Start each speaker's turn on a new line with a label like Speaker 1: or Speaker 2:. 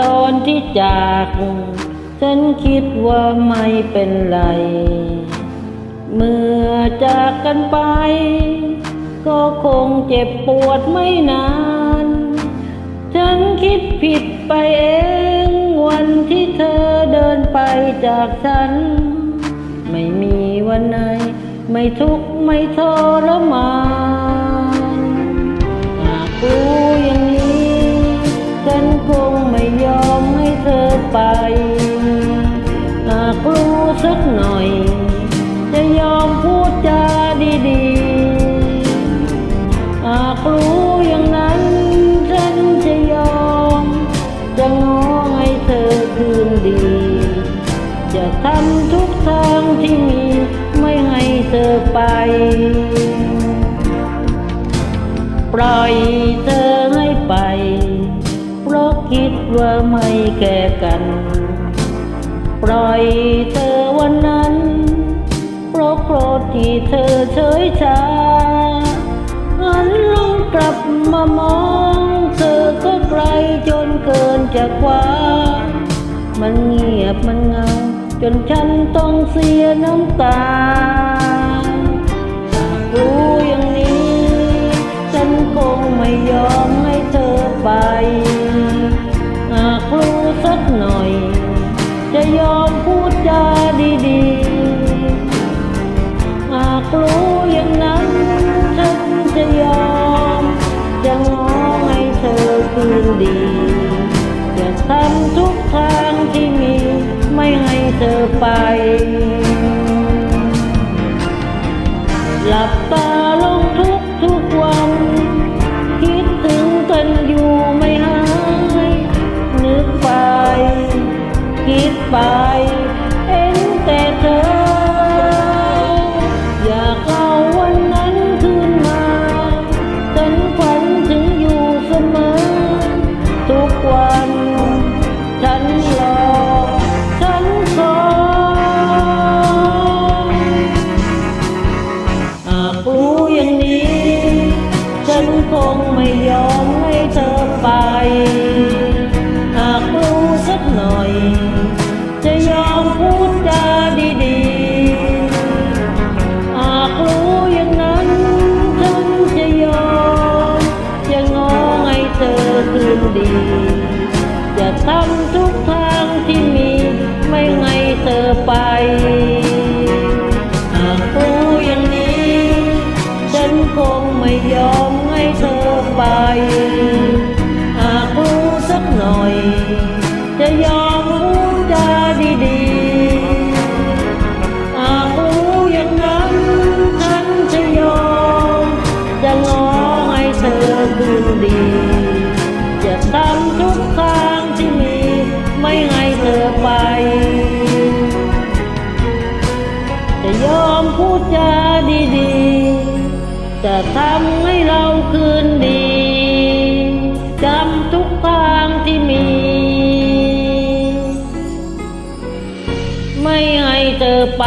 Speaker 1: ตอนที่จาก ฉันคิดว่าไม่เป็นไร เมื่อจากกันไป ก็คงเจ็บปวดไม่นาน ฉันคิดผิดไปเอง วันที่เธอเดินไปจากฉัน ไม่มีวันไหน ไม่ทุกข์ไม่ทรมาน กหน่อย จะยอมพูดจาดีๆหากรู้อย่างนั้นฉันจะยอม จะง้อให้เธอคืนดี จะทำทุกทางที่มีไม่ให้เธอไป ปล่อยเธอให้ไป เพราะคิดว่าไม่แก่กัน ปล่อยเธอ วันนั้น เพราะโกรธที่เธอเฉยชาหันลงกลับมามอง เธอก็ไกลจนเกินจะคว้า มันเงียบมันเงา จนฉันต้องเสียน้ำตารู้อย่างนี้ ฉันคงไม่ยอมให้เธอไป เธอไป ไม่ให้เธอไป